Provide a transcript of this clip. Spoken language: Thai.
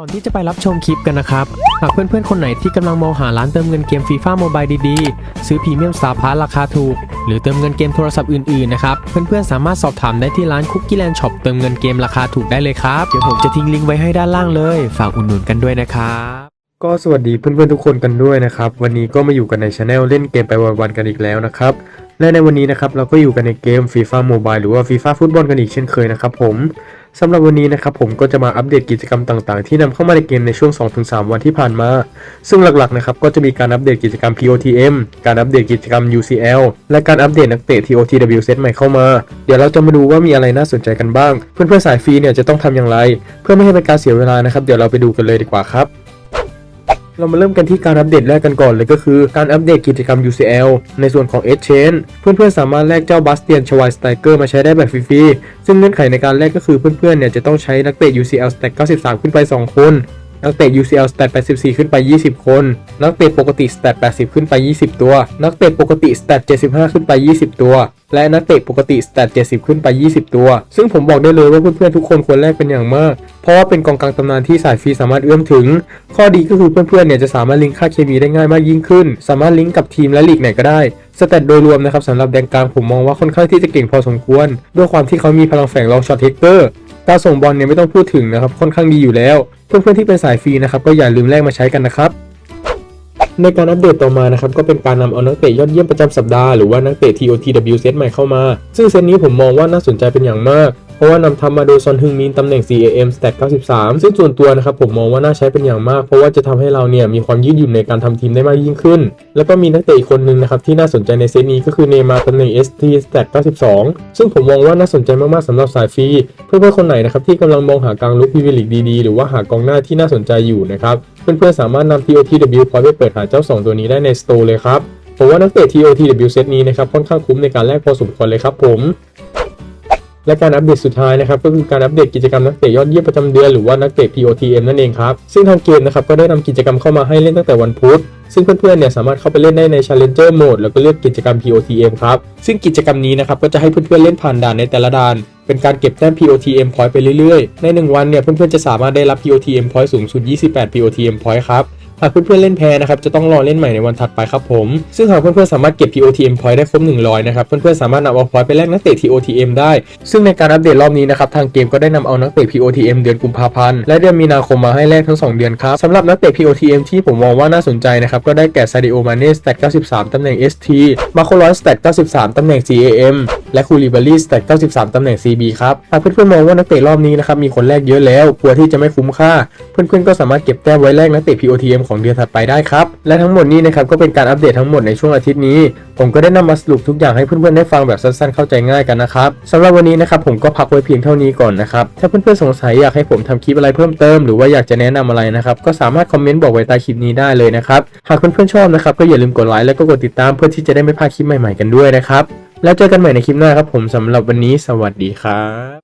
ก่อนที่จะไปรับชมคลิปกันนะครับ หากเพื่อนๆ คนไหนที่กำลังมองหาร้านเติมเงินเกมฟีฟ่าโมบายดีๆ ซื้อพรีเมียมสตาร์พาร์ราคาถูก หรือเติมเงินเกมโทรศัพท์อื่นๆ นะครับ เพื่อนๆ สามารถสอบถามได้ที่ร้านคุกกี้แลนด์ช็อปเติมเงินเกมราคาถูกได้เลยครับ เดี๋ยวผมจะทิ้งลิงก์ไว้ให้ด้านล่างเลย ฝากอุดหนุนกันด้วยนะครับก็สวัสดีเพื่อนๆ ทุกคนกันด้วยนะครับ วันนี้ก็มาอยู่กันในช anel เล่นเกมไปวันๆกันอีกแล้วนะครับและในวันนี้นะครับเราก็อยู่กันในเกม FIFA Mobile หรือว่า FIFA ฟุตบอลกันอีกเช่นเคยนะครับผม สำหรับวันนี้นะครับผมก็จะมาอัปเดตกิจกรรมต่างๆ ที่นำเข้ามาในเกมในช่วง 2-3 วันที่ผ่านมา ซึ่งหลักๆนะครับก็จะมีการอัปเดตกิจกรรม POTM การอัปเดตกิจกรรม UCL และการอัปเดตนักเตะ TOTW เซตใหม่เข้ามา เดี๋ยวเราจะมาดูว่ามีอะไรน่าสนใจกันบ้าง เพื่อนๆสายฟรีเนี่ยจะต้องทำอย่างไร เพื่อไม่ให้เป็นการเสียเวลานะครับ เดี๋ยวเราไปดูกันเลยดีกว่าครับ เรามาเริ่มกันที่การอัปเดตแรกกันก่อนเลยก็คือการอัปเดตกิจกรรม UCL ในส่วนของ Exchange เพื่อนๆสามารถแลกเจ้าบัสเตียนชวายสไตเกอร์มาใช้ได้แบบฟรีๆซึ่งเงื่อนไขในการแลกก็คือเพื่อนๆเนี่ยจะต้องใช้นักเตะ UCL Stack 93 ขึ้นไป 2 คน นักเตะ UCL Stat 84 ขึ้นไป 20 คน นักเตะปกติ Stat 80 ขึ้นไป 20 ตัว นักเตะปกติ Stat 75 ขึ้นไป 20 ตัว และนักเตะปกติ Stat 70 ขึ้นไป 20 ตัว ซึ่งผมบอกได้เลยว่าเพื่อนๆทุกคนควรแลกเป็นอย่างมาก เพราะว่าเป็นกองกลางตำนานที่สายฟรีสามารถเอื้อมถึง ข้อดีก็คือเพื่อนๆเนี่ยจะสามารถลิงก์ค่าเคมีได้ง่ายมากยิ่งขึ้น สามารถลิงก์กับทีมและลีกไหนก็ได้สเตตโดยรวมนะครับสำหรับแดนกลางผมมองว่าค่อนข้างที่จะเก่งพอสมควร ด้วยความที่เขามีพลังแฝงลองช็อตเทคเกอร์ การส่งบอลเนี่ยไม่ต้องพูดถึงนะครับค่อนข้างดีอยู่แล้ว เพื่อนๆที่เป็นสายฟรีนะครับก็อย่าลืมแลกมาใช้กันนะครับในการอัปเดตต่อมานะครับก็เป็นการนำเอานักเตะยอดเยี่ยมประจำสัปดาห์หรือว่านักเตะ TOTW เซตใหม่เข้ามา ซึ่งเซตนี้ผมมองว่าน่าสนใจเป็นอย่างมาก เพราะว่านำทำมาโดยซอนฮึงมินตำแหน่ง CAM Stack 93 ซึ่งส่วนตัวนะครับผมมองว่าน่าใช้เป็นอย่างมาก เพราะว่าจะทำให้เราเนี่ยมีความยืดหยุ่นในการทำทีมได้มากยิ่งขึ้น แล้วก็มีนักเตะอีกคนนึงนะครับที่น่าสนใจในเซตนี้ก็คือเนมาตำแหน่ง ST Stack 92 ซึ่งผมมองว่าน่าสนใจมากๆสำหรับสายฟรีเพื่อนๆคนไหนนะครับที่กำลังมองหากลางลุกพรีเมียร์ลีกดีๆ หรือว่าหากองหน้าที่น่าสนใจอยู่นะครับเพื่อนๆสามารถนำ TOTW พอยต์ไปเปิดหาเจ้า 2 ตัวนี้ได้ในสโตร์เลยครับผมว่านักเตะ TOTW เซตนี้นะครับค่อนข้างคุ้มในการแลกพอสมควรเลยครับผม และการอัปเดตสุดท้ายนะครับก็คือการอัปเดตกิจกรรมนักเตะยอดเยี่ยมประจำเดือนหรือว่านักเตะ POTM นั่นเองครับซึ่งทางเกมนะครับก็ได้นำกิจกรรมเข้ามาให้เล่นตั้งแต่วันพุธซึ่งเพื่อนๆเนี่ยสามารถเข้าไปเล่นได้ใน Challenger Mode แล้วก็เลือกกิจกรรม POTM ครับซึ่งกิจกรรมนี้นะครับก็จะให้เพื่อนๆเล่นผ่านด่านในแต่ละด่านเป็นการเก็บแต้ม POTM point ไปเรื่อยๆ ใน 1 วันเนี่ยเพื่อนๆจะสามารถได้รับ POTM point สูงสุด 28 POTM point ครับ หากเพื่อนๆเล่นแพ้นะครับจะต้องรอเล่นใหม่ในวันถัดไปครับผม ซึ่งหากเพื่อนๆสามารถเก็บ TOTM point ได้ครบ100นะครับเพื่อนๆสามารถนำเอา point ไปแลกนักเตะ TOTM ได้ ซึ่งในการอัปเดตรอบนี้นะครับทางเกมก็ได้นำเอานักเตะ POTM เดือนกุมภาพันธ์และเดือนมีนาคมมาให้แลกทั้ง 2 เดือนครับสำหรับนักเตะ POTM ที่ผมมองว่าน่าสนใจนะครับก็ได้แก่ Sadio Mane Stat 93ตำแหน่ง ST m a c o l o s Stat 93ตำแหน่ง CAM และ Koulibaly Stat 93 ตำแหน่ง CB ครับ หากเพื่อนๆมองว่านักเตะรอบนี้นะครับมีคนแลกเยอะแล้วกลัวที่จะไม่คุ้มค่า เพื่อนๆก็สามารถเก็บแต้มไว้แลกนักเตะ POTM ของเดือนถัดไปได้ครับ และทั้งหมดนี้นะครับก็เป็นการอัปเดตทั้งหมดในช่วงอาทิตย์นี้ ผมก็ได้นำมาสรุปทุกอย่างให้เพื่อนๆได้ฟังแบบสั้นๆเข้าใจง่ายกันนะครับสำหรับวันนี้นะครับผมก็พักไว้เพียงเท่านี้ก่อนนะครับถ้าเพื่อนๆสงสัยอยากให้ผมทำคลิปอะไรเพิ่มเติมหรือว่าอยากจะแนะนำอะไรนะครับก็สามารถคอมเมนต์บอกไว้ใต้คลิปนี้ได้เลยนะครับหากเพื่อนๆชอบนะครับก็อย่าลืมกดไลค์แล้วก็กดติดตามเพื่อที่จะได้ไม่พลาดคลิปใหม่ๆกันด้วยนะครับ แล้วเจอกันใหม่ในคลิปหน้าครับผมสำหรับวันนี้สวัสดีครับ